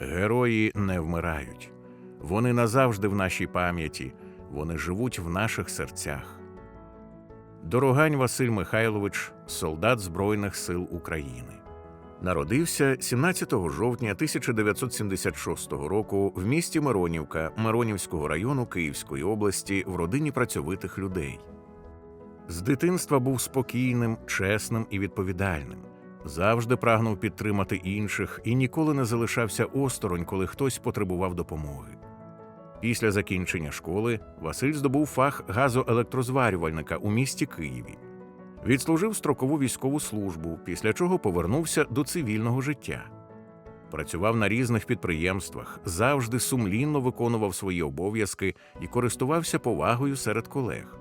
Герої не вмирають. Вони назавжди в нашій пам'яті, вони живуть в наших серцях. Дорогань Василь Михайлович, солдат Збройних сил України. Народився 17 жовтня 1976 року в місті Миронівка Миронівського району Київської області в родині працьовитих людей. З дитинства був спокійним, чесним і відповідальним. Завжди прагнув підтримати інших і ніколи не залишався осторонь, коли хтось потребував допомоги. Після закінчення школи Василь здобув фах газоелектрозварювальника у місті Києві. Відслужив строкову військову службу, після чого повернувся до цивільного життя. Працював на різних підприємствах, завжди сумлінно виконував свої обов'язки і користувався повагою серед колег.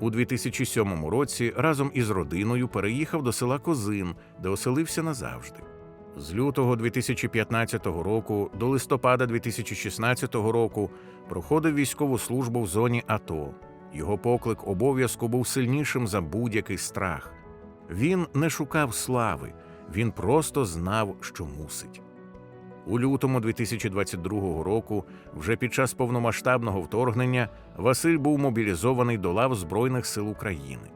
У 2007 році разом із родиною переїхав до села Козин, де оселився назавжди. З лютого 2015 року до листопада 2016 року проходив військову службу в зоні АТО. Його поклик обов'язку був сильнішим за будь-який страх. Він не шукав слави, він просто знав, що мусить. У лютому 2022 року, вже під час повномасштабного вторгнення, Василь був мобілізований до лав Збройних сил України.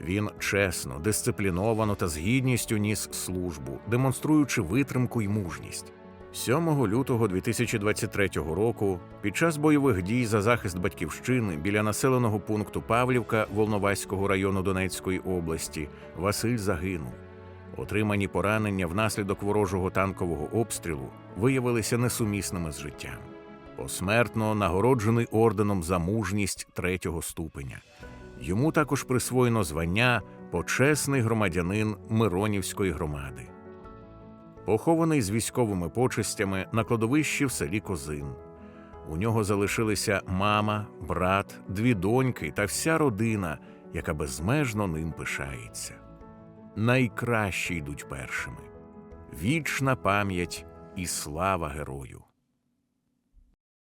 Він чесно, дисципліновано та з гідністю ніс службу, демонструючи витримку й мужність. 7 лютого 2023 року, під час бойових дій за захист батьківщини біля населеного пункту Павлівка Волноваського району Донецької області, Василь загинув. Отримані поранення внаслідок ворожого танкового обстрілу виявилися несумісними з життям. Посмертно нагороджений орденом за мужність третього ступеня. Йому також присвоєно звання почесний громадянин Миронівської громади. Похований з військовими почестями на кладовищі в селі Козин. У нього залишилися мама, брат, дві доньки та вся родина, яка безмежно ним пишається. Найкращі йдуть першими. Вічна пам'ять і слава герою.